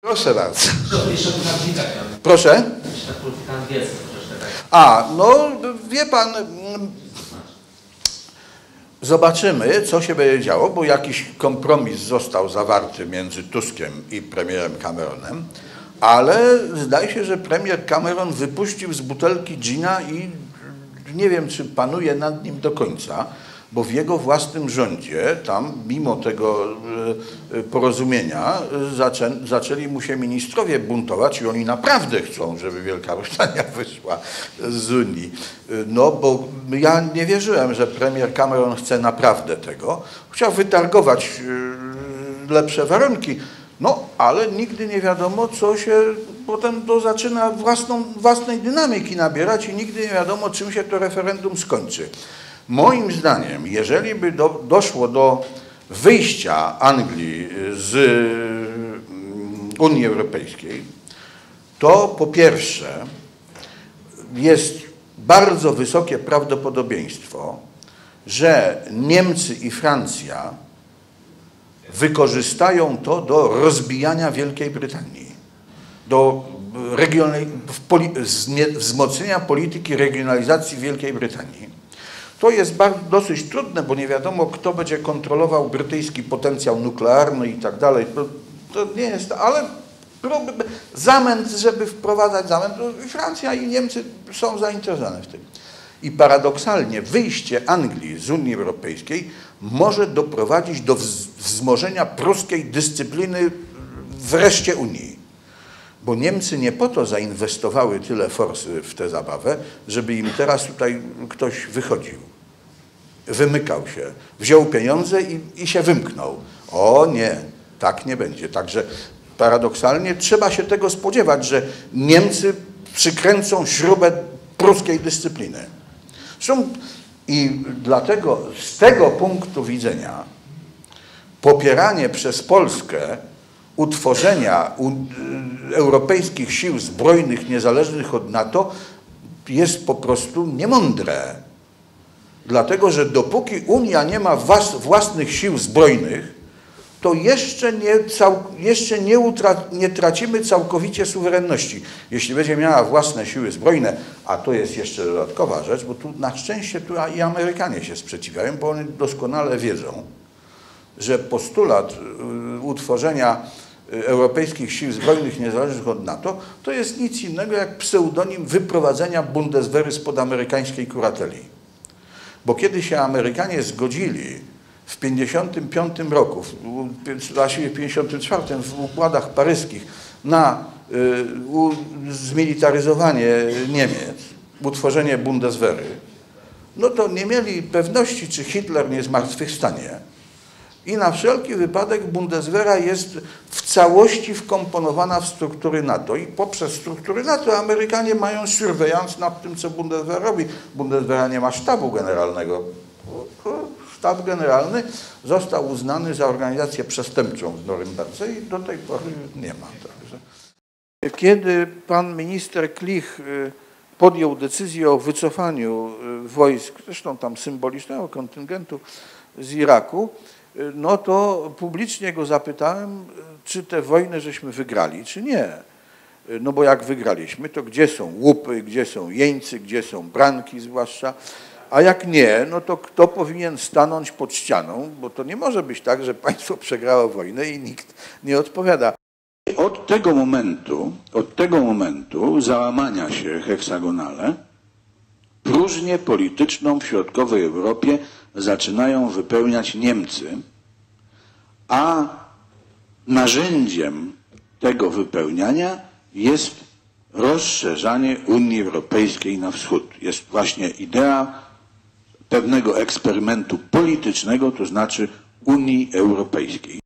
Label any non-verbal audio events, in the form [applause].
Proszę bardzo. Proszę? Taka. A, no wie pan, mm, zobaczymy, co się będzie działo, bo jakiś kompromis został zawarty między Tuskiem i premierem Cameronem, ale zdaje się, że premier Cameron wypuścił z butelki gina i nie wiem, czy panuje nad nim do końca, bo w jego własnym rządzie, tam mimo tego e, e, porozumienia, e, zaczę, zaczęli mu się ministrowie buntować i oni naprawdę chcą, żeby Wielka Brytania [laughs] wyszła z Unii. No bo ja nie wierzyłem, że premier Cameron chce naprawdę tego. Chciał wytargować lepsze warunki. No, ale nigdy nie wiadomo, co się potem to zaczyna własną, własnej dynamiki nabierać i nigdy nie wiadomo, czym się to referendum skończy. Moim zdaniem, jeżeli by do, doszło do wyjścia Anglii z mm, Unii Europejskiej, to po pierwsze jest bardzo wysokie prawdopodobieństwo, że Niemcy i Francja wykorzystają to do rozbijania Wielkiej Brytanii, do regional, wzmocnienia polityki regionalizacji Wielkiej Brytanii. To jest bardzo, dosyć trudne, bo nie wiadomo, kto będzie kontrolował brytyjski potencjał nuklearny i tak dalej. To, nie jest, ale próby, zamęt, żeby wprowadzać zamęt, Francja i Niemcy są zainteresowane w tym. I paradoksalnie wyjście Anglii z Unii Europejskiej może doprowadzić do wz- wzmożenia pruskiej dyscypliny w reszcie Unii. Bo Niemcy nie po to zainwestowały tyle forsy w tę zabawę, żeby im teraz tutaj ktoś wychodził. Wymykał się. Wziął pieniądze i, i się wymknął. O nie, tak nie będzie. Także paradoksalnie trzeba się tego spodziewać, że Niemcy przykręcą śrubę pruskiej dyscypliny. I dlatego z tego punktu widzenia popieranie przez Polskę utworzenia y, europejskich sił zbrojnych niezależnych od NATO jest po prostu niemądre. Dlatego, że dopóki Unia nie ma was, własnych sił zbrojnych, to jeszcze, nie, cał, jeszcze nie, utra, nie tracimy całkowicie suwerenności. Jeśli będzie miała własne siły zbrojne, a to jest jeszcze dodatkowa rzecz, bo tu na szczęście tu i Amerykanie się sprzeciwiają, bo oni doskonale wiedzą, że postulat y, utworzenia europejskich sił zbrojnych niezależnych od NATO to jest nic innego jak pseudonim wyprowadzenia Bundeswehry spod amerykańskiej kurateli. Bo kiedy się Amerykanie zgodzili w 1955 roku, właściwie w 1954 w układach paryskich na y, zmilitaryzowanie Niemiec, utworzenie Bundeswehry, no to nie mieli pewności, czy Hitler nie zmartwychwstanie. I na wszelki wypadek Bundeswehra jest w całości wkomponowana w struktury NATO i poprzez struktury NATO Amerykanie mają surveillance nad tym, co Bundeswehr robi. Bundeswehra nie ma sztabu generalnego. Sztab generalny został uznany za organizację przestępczą w Norymberdze i do tej pory nie ma. Także. Kiedy pan minister Klich y, podjął decyzję o wycofaniu y, wojsk, zresztą tam symbolicznego kontyngentu z Iraku, no to publicznie go zapytałem, y, czy tę wojnę żeśmy wygrali, czy nie. Y, No bo jak wygraliśmy, to gdzie są łupy, gdzie są jeńcy, gdzie są branki zwłaszcza, a jak nie, no to kto powinien stanąć pod ścianą, bo to nie może być tak, że państwo [laughs] przegrało wojnę i nikt nie odpowiada. Od tego momentu, od tego momentu załamania się heksagonale, próżnię polityczną w środkowej Europie zaczynają wypełniać Niemcy, a narzędziem tego wypełniania jest rozszerzanie Unii Europejskiej na wschód. Jest właśnie idea pewnego eksperymentu politycznego, to znaczy Unii Europejskiej.